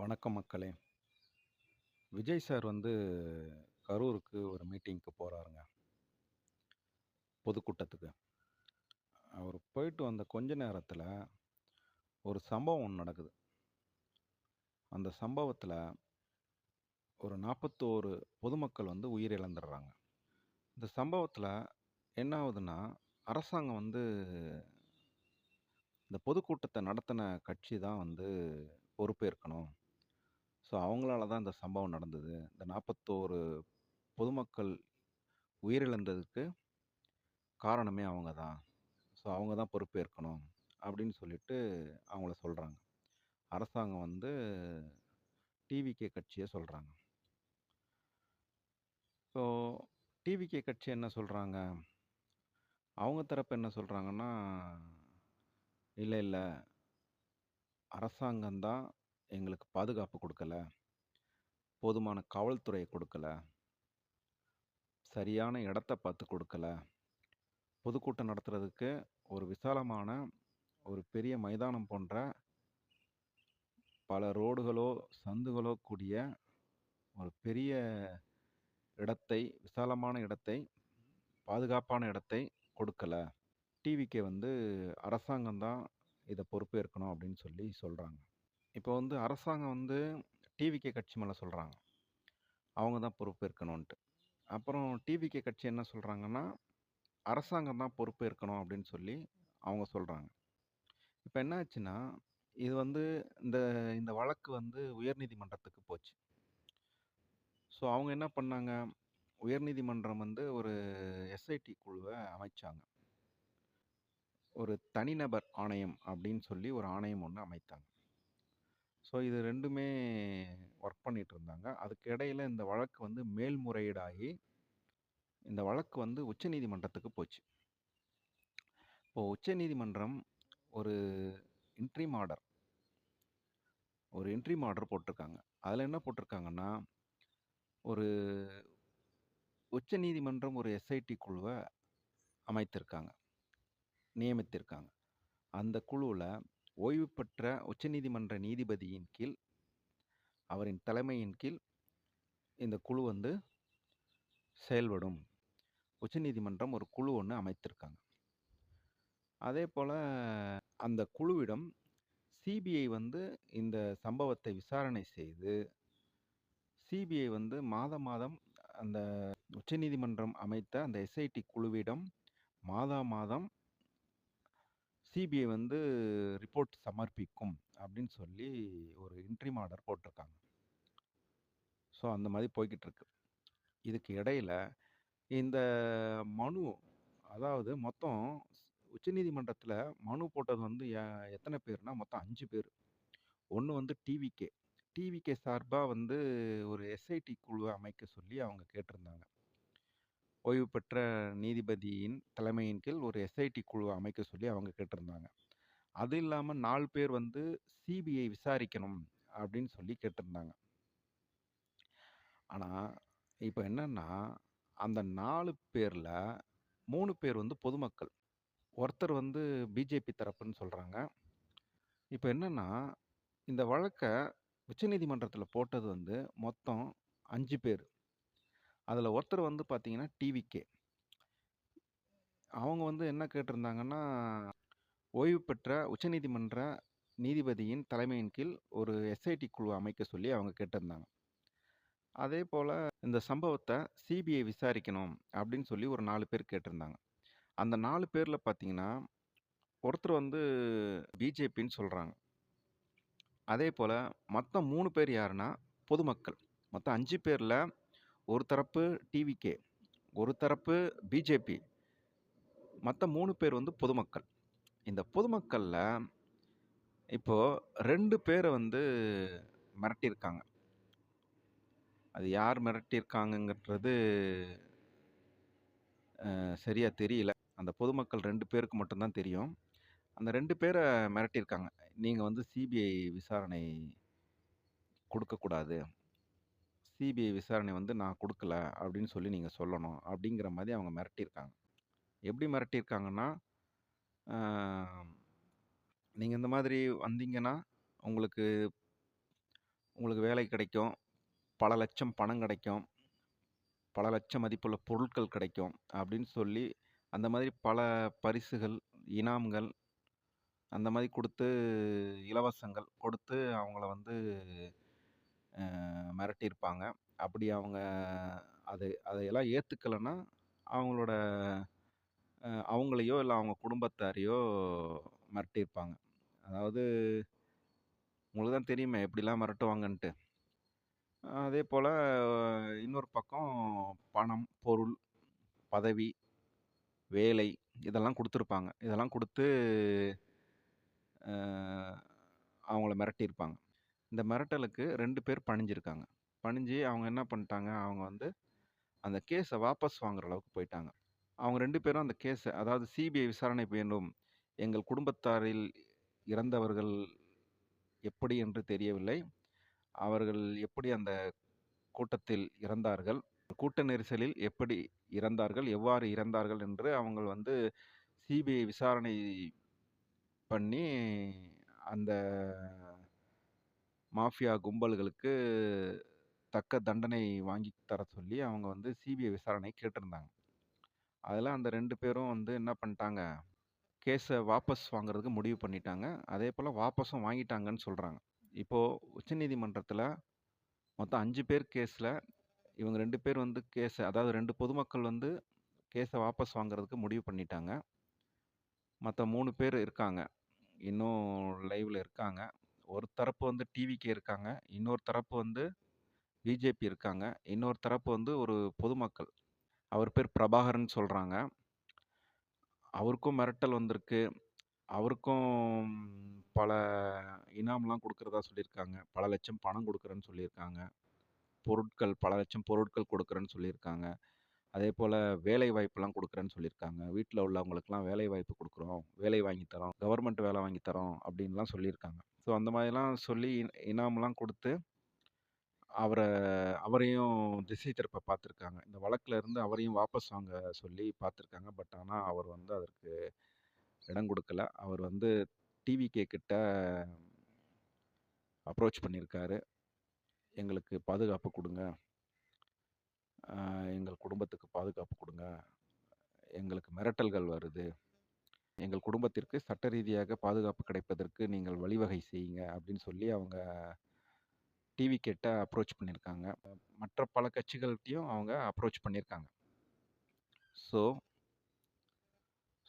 வணக்கம் மக்களே! விஜய் சார் வந்து கரூருக்கு ஒரு மீட்டிங்க்கு போகிறாருங்க பொதுக்கூட்டத்துக்கு. அவர் போயிட்டு வந்த கொஞ்ச நேரத்தில் ஒரு சம்பவம் ஒன்று நடக்குது. அந்த சம்பவத்தில் ஒரு 41 பொதுமக்கள் வந்து உயிரிழந்துர்றாங்க. இந்த சம்பவத்தில் என்ன ஆகுதுன்னா அரசாங்கம் வந்து இந்த பொதுக்கூட்டத்தை நடத்தின கட்சி தான் வந்து பொறுப்பேற்கணும். ஸோ, அவங்களால தான் இந்த சம்பவம் நடந்தது. இந்த 41 பொதுமக்கள் உயிரிழந்ததுக்கு காரணமே அவங்க தான். ஸோ, அவங்க தான் பொறுப்பேற்கணும். அப்படின்னு சொல்லிட்டு அவங்கள சொல்கிறாங்க அரசாங்கம் வந்து டிவிகே கட்சியை சொல்கிறாங்க ஸோ, டிவிகே கட்சி என்ன சொல்கிறாங்க அவங்க தரப்பு என்ன சொல்கிறாங்கன்னா இல்லை இல்லை அரசாங்கம்தான் எங்களுக்கு பாதுகாப்பு கொடுக்கல. போதுமான காவல்துறையை கொடுக்கல. சரியான இடத்த பார்த்து கொடுக்கல. பொதுக்கூட்டம் நடத்துறதுக்கு ஒரு விசாலமான, ஒரு பெரிய மைதானம் போன்ற பல ரோடுகளோ, சந்துகளோ கூடிய ஒரு பெரிய இடத்தை, விசாலமான இடத்தை, பாதுகாப்பான இடத்தை கொடுக்கல. டிவிக்கு வந்து அரசாங்கம் தான் இதை பொறுப்பேற்கணும் அப்படின்னு சொல்லி சொல்கிறாங்க இப்போ வந்து அரசாங்கம் வந்து டிவிகே கட்சி மேலே சொல்கிறாங்க அவங்க தான் பொறுப்பு இருக்கணும்ன்ட்டு அப்புறம் டிவிகே கட்சி என்ன சொல்கிறாங்கன்னா அரசாங்கம் தான் பொறுப்பேற்கணும் அப்படின்னு சொல்லி அவங்க சொல்கிறாங்க இப்போ என்ன ஆச்சுன்னா, இது வந்து இந்த இந்த வழக்கு வந்து உயர்நீதிமன்றத்துக்கு போச்சு. ஸோ, அவங்க என்ன பண்ணாங்க, உயர்நீதிமன்றம் வந்து ஒரு எஸ்ஐடி குழுவை அமைச்சாங்க. ஒரு தனிநபர் ஆணையம் அப்படின்னு சொல்லி ஒரு ஆணையம் ஒன்று அமைத்தாங்க. ஸோ, இது ரெண்டுமே ஒர்க் பண்ணிட்டு இருந்தாங்க. அதுக்கு இடையில இந்த வழக்கு வந்து மேல்முறையீடாகி, இந்த வழக்கு வந்து உச்சநீதிமன்றத்துக்கு போச்சு. இப்போது உச்சநீதிமன்றம் ஒரு இன்ட்ரீம் ஆர்டர் ஒரு இன்ட்ரீம் ஆர்டர் போட்டிருக்காங்க. அதில் என்ன போட்டிருக்காங்கன்னா, ஒரு உச்சநீதிமன்றம் ஒரு எஸ்ஐடி குழுவை அமைத்திருக்காங்க. நியமித்திருக்காங்க. அந்த குழுவில் ஓய்வு பெற்ற உச்சநீதிமன்ற நீதிபதியின் கீழ், அவரின் தலைமையின் கீழ் இந்த குழு வந்து செயல்படும். உச்சநீதிமன்றம் ஒரு குழு ஒன்று அமைத்திருக்காங்க. அதே போல் அந்த குழுவிடம் சிபிஐ வந்து இந்த சம்பவத்தை விசாரணை செய்து, சிபிஐ வந்து மாதம் மாதம் அந்த உச்சநீதிமன்றம் அமைத்த அந்த எஸ்ஐடி குழுவிடம் மாதா மாதம் சிபிஐ வந்து ரிப்போர்ட் சமர்ப்பிக்கும் அப்படின்னு சொல்லி ஒரு இன்ட்ரிம் ஆர்டர் போட்டிருக்காங்க. ஸோ, அந்த மாதிரி போய்க்கிட்டு இருக்கு. இதுக்கு இடையில இந்த மனு அதாவது மொத்தம் உச்சநீதிமன்றத்தில் மனு போட்டது வந்து எ பேர்னா, மொத்தம் அஞ்சு பேர் ஒன்று வந்து டிவிகே. டிவிகே சார்பாக வந்து ஒரு எஸ்ஐடி குழுவை அமைக்க சொல்லி அவங்க கேட்டிருந்தாங்க. ஓய்வு பெற்ற நீதிபதியின் தலைமையின் கீழ் ஒரு எஸ்ஐடி குழு அமைக்க சொல்லி அவங்க கேட்டிருந்தாங்க. அது இல்லாமல் நாலு பேர் வந்து சிபிஐ விசாரிக்கணும் அப்படின்னு சொல்லி கேட்டிருந்தாங்க. ஆனால் இப்போ என்னன்னா, அந்த நாலு பேரில் மூணு பேர் வந்து பொதுமக்கள். ஒருத்தர் வந்து பிஜேபி தரப்புன்னு சொல்கிறாங்க இப்போ என்னென்னா இந்த வழக்கை உச்சநீதிமன்றத்தில் போட்டது வந்து மொத்தம் அஞ்சு பேர் அதில் ஒருத்தர் வந்து பார்த்தீங்கன்னா, டிவிகே. அவங்க வந்து என்ன கேட்டிருந்தாங்கன்னா, ஓய்வு பெற்ற உச்சநீதிமன்ற நீதிபதியின் தலைமையின் கீழ் ஒரு எஸ்ஐடி குழு அமைக்க சொல்லி அவங்க கேட்டிருந்தாங்க. அதே போல் இந்த சம்பவத்தை சிபிஐ விசாரிக்கணும் அப்படின்னு சொல்லி ஒரு நாலு பேர் கேட்டிருந்தாங்க. அந்த நாலு பேரில் பார்த்தீங்கன்னா, ஒருத்தர் வந்து பிஜேபின்னு சொல்கிறாங்க அதே போல் மொத்தம் மூணு பேர் யாருன்னா, பொதுமக்கள். மொத்தம் அஞ்சு பேரில் ஒரு தரப்பு டிவிகே, ஒரு தரப்பு பிஜேபி. மற்ற மூணு பேர் வந்து பொதுமக்கள். இந்த பொதுமக்களில் இப்போது ரெண்டு பேரை வந்து மிரட்டியிருக்காங்க. அது யார் மிரட்டியிருக்காங்கன்றது சரியாக தெரியல. அந்த பொதுமக்கள் ரெண்டு பேருக்கு மட்டும்தான் தெரியும். அந்த ரெண்டு பேரை மிரட்டியிருக்காங்க. நீங்கள் வந்து சிபிஐ விசாரணை கொடுக்கக்கூடாது சிபிஐ விசாரணை வந்து நான் கொடுக்கல அப்படின்னு சொல்லி நீங்கள் சொல்லணும். அப்படிங்கிற மாதிரி அவங்க மிரட்டியிருக்காங்க. எப்படி மிரட்டியிருக்காங்கன்னா, நீங்கள் இந்த மாதிரி வந்தீங்கன்னா, உங்களுக்கு உங்களுக்கு வேலை கிடைக்கும். பல லட்சம் பணம் கிடைக்கும். பல லட்சம் மதிப்புள்ள பொருட்கள் கிடைக்கும். அப்படின்னு சொல்லி, அந்த மாதிரி பல பரிசுகள், இனாம்கள் அந்த மாதிரி கொடுத்து இலவசங்கள் கொடுத்து அவங்கள வந்து மிரட்டியிருப்பாங்க. அப்படி அவங்க அது அதையெல்லாம் ஏற்றுக்கலன்னா அவங்களோட அவங்களையோ, இல்லை அவங்க குடும்பத்தாரையோ மிரட்டியிருப்பாங்க. அதாவது உங்களுக்கு தான் தெரியுமே எப்படிலாம் மிரட்டுவாங்கன்ட்டு. அதேபோல இன்னொரு பக்கம் பணம், பொருள், பதவி, வேலை இதெல்லாம் கொடுத்துருப்பாங்க இதெல்லாம் கொடுத்து அவங்கள மிரட்டியிருப்பாங்க. இந்த மிரட்டலுக்கு ரெண்டு பேர் பணிஞ்சிருக்காங்க. பணிஞ்சு அவங்க என்ன பண்ணிட்டாங்க அவங்க வந்து அந்த கேஸை வாபஸ் வாங்குற அளவுக்கு போயிட்டாங்க. அவங்க ரெண்டு பேரும் அந்த கேஸை அதாவது சிபிஐ விசாரணை வேண்டும். எங்கள் குடும்பத்தாரில் இறந்தவர்கள் எப்படி என்று தெரியவில்லை. அவர்கள் எப்படி அந்த கூட்டத்தில் இறந்தார்கள்? கூட்ட நெரிசலில் எப்படி இறந்தார்கள்? எவ்வாறு இறந்தார்கள்? என்று அவங்க வந்து சிபிஐ விசாரணை பண்ணி, அந்த மாஃபியா கும்பல்களுக்கு தக்க தண்டனை வாங்கி தர சொல்லி அவங்க வந்து சிபிஐ விசாரணை கேட்டிருந்தாங்க. அதில் அந்த ரெண்டு பேரும் வந்து என்ன பண்ணிட்டாங்க கேஸை வாபஸ் வாங்குறதுக்கு முடிவு பண்ணிட்டாங்க. அதேபோல வாபஸும் வாங்கிட்டாங்கன்னு சொல்கிறாங்க இப்போது உச்சநீதிமன்றத்தில் மொத்தம் அஞ்சு பேர் கேஸில் இவங்க ரெண்டு பேர் வந்து கேஸை அதாவது ரெண்டு பொதுமக்கள் வந்து கேஸை வாபஸ் வாங்குறதுக்கு முடிவு பண்ணிட்டாங்க. மற்ற மூணு பேர் இருக்காங்க. இன்னும் லைவில் இருக்காங்க. ஒரு தரப்பு வந்து டிவிகே இருக்காங்க. இன்னொரு தரப்பு வந்து பிஜேபி இருக்காங்க. இன்னொரு தரப்பு வந்து ஒரு பொதுமக்கள். அவர் பேர் பிரபாகரன் சொல்கிறாங்க அவருக்கும் மிரட்டல் வந்திருக்கு. அவருக்கும் பல இனாம்லாம் கொடுக்குறதா சொல்லியிருக்காங்க. பல லட்சம் பணம் கொடுக்குறேன்னு சொல்லியிருக்காங்க. பொருட்கள் பல லட்சம் பொருட்கள் கொடுக்குறேன்னு சொல்லியிருக்காங்க. அதேபோல வேலை வாய்ப்புலாம் கொடுக்குறேன்னு சொல்லியிருக்காங்க. வீட்டில் உள்ளவங்களுக்குலாம் வேலை வாய்ப்பு கொடுக்குறோம் வேலை வாங்கி தரோம். கவர்மெண்ட் வேலை வாங்கி தரோம் அப்படின்லாம் சொல்லியிருக்காங்க. ஸோ அந்த மாதிரிலாம் சொல்லி இனாம்லாம் கொடுத்து அவரை அவரையும் திசை திருப்ப பார்த்துருக்காங்க. இந்த வழக்கில் இருந்து அவரையும் வாபஸ் வாங்க சொல்லி பார்த்துருக்காங்க. பட் ஆனால் அவர் வந்து அதற்கு இடம் கொடுக்கல அவர் வந்து டிவிகே கிட்ட அப்ரோச் பண்ணியிருக்காரு. எங்களுக்கு பாதுகாப்பு கொடுங்க குடும்பத்துக்கு பாதுகாப்பு கொடுங்க எங்களுக்கு மிரட்டல்கள் வருது. எங்கள் குடும்பத்திற்கு சட்ட ரீதியாக பாதுகாப்பு கிடைப்பதற்கு நீங்கள் வழிவகை செய்யுங்க அப்படின்னு சொல்லி அவங்க டிவி கேட்ட அப்ரோச் பண்ணியிருக்காங்க. மற்ற பல கட்சிகள்கிட்டையும் அவங்க அப்ரோச் பண்ணியிருக்காங்க. ஸோ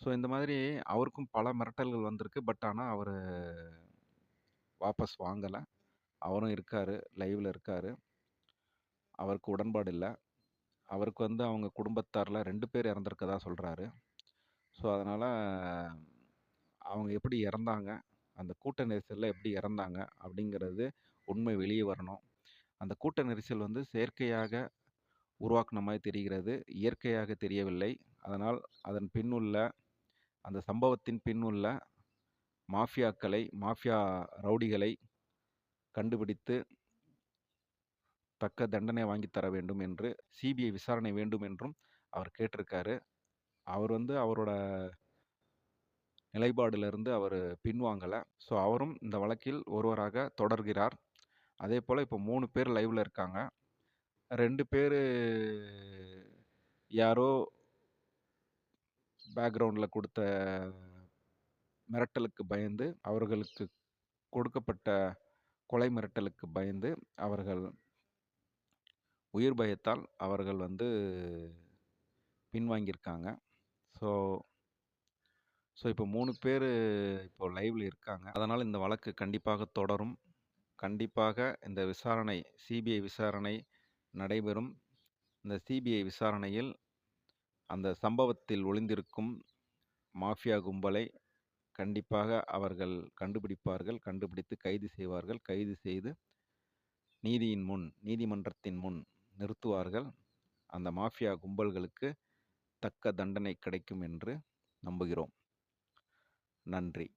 ஸோ இந்த மாதிரி அவருக்கும் பல மிரட்டல்கள் வந்திருக்கு. பட் ஆனால் அவர் வாபஸ் வாங்கலை அவரும் இருக்கார் லைவில் இருக்கார் அவருக்கு உடன்பாடு இல்லை அவருக்கு வந்து அவங்க குடும்பத்தாரில் ரெண்டு பேர் இறந்துருக்கதா சொல்கிறாரு ஸோ அதனால் அவங்க எப்படி இறந்தாங்க? அந்த கூட்ட நெரிசலில் எப்படி இறந்தாங்க? அப்படிங்கிறது உண்மை வெளியே வரணும். அந்த கூட்ட நெரிசல் வந்து செயற்கையாக உருவாக்குன மாதிரி தெரிகிறது. இயற்கையாக தெரியவில்லை. அதனால் அதன் பின்னுள்ள அந்த சம்பவத்தின் பின்னுள்ள மாஃபியாக்களை, மாஃபியா ரவுடிகளை கண்டுபிடித்து தக்க தண்டனை வாங்கி தர வேண்டும் என்று சிபிஐ விசாரணை வேண்டும் என்றும் அவர் கேட்டிருக்காரு. அவர் வந்து அவரோட நிலைப்பாடிலிருந்து அவர் பின்வாங்கலை ஸோ அவரும் இந்த வழக்கில் ஒருவராக தொடர்கிறார். அதே போல் இப்போ மூணு பேர் லைவில் இருக்காங்க. ரெண்டு பேர் யாரோ பேக்ரவுண்டில் கொடுத்த மிரட்டலுக்கு பயந்து, அவர்களுக்கு கொடுக்கப்பட்ட கொலை மிரட்டலுக்கு பயந்து, அவர்கள் உயிர் பயத்தால் அவர்கள் வந்து பின்வாங்கியிருக்காங்க. ஸோ ஸோ இப்போ மூணு பேர் இப்போ லைவில் இருக்காங்க. அதனால் இந்த வழக்கு கண்டிப்பாக தொடரும். கண்டிப்பாக இந்த விசாரணை சிபிஐ விசாரணை நடைபெறும். இந்த சிபிஐ விசாரணையில் அந்த சம்பவத்தில் ஒளிந்திருக்கும் மாஃபியா கும்பலை கண்டிப்பாக அவர்கள் கண்டுபிடிப்பார்கள். கண்டுபிடித்து கைது செய்வார்கள். கைது செய்து நீதியின் முன், நீதிமன்றத்தின் முன் நிறுத்துவார்கள். அந்த மாஃபியா கும்பல்களுக்கு தக்க தண்டனை கிடைக்கும் என்று நம்புகிறோம். நன்றி.